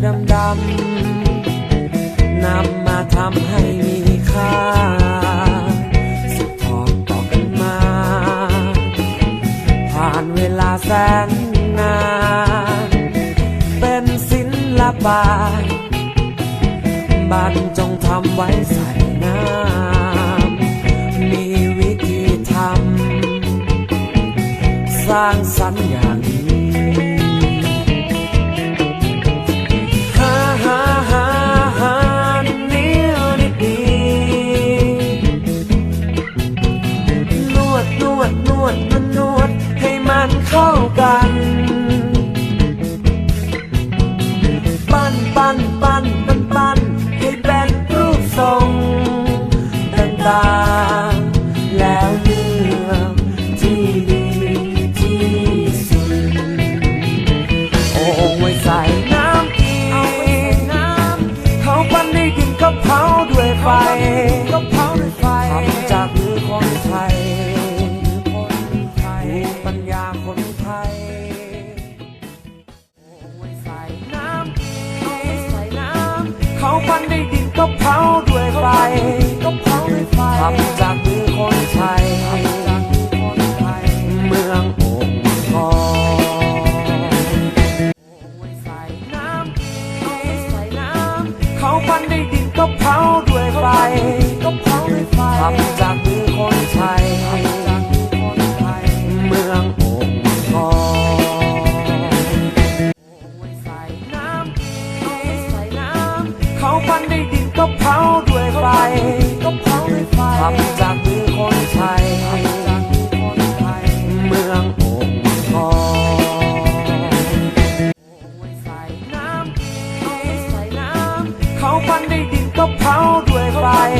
ำนำมาทำให้มีค่าสืบทอดต่อกันมา ผ่านเวลาแสนนาน เป็นศิลปะบรรจงทำไว้ใส่น้ำมีวิธีทำสร้างสรรค์อย่างดี เขาปั้นในดินก็เผาด้วยไฟก็เผาด้วยไฟทำจากมือคนไทยคนไทยปัญญาคนไทยใส่น้ำกินใส่น้ำเขาปั้นในดินก็เผาด้วยไฟก็เผาด้วยไฟ ปั้นในดินก็เผาด้วยไฟก็เผาด้วยไฟทำจากมือคนไทย เมืองโอ่งทองใส่น้ำกินใส่น้ำเขาปั้นในดินก็เผาด้วยไฟก็เผาด้วยไฟทำจาก ปั้นในดินก็เผาด้วยไฟก็เผาด้วยไฟ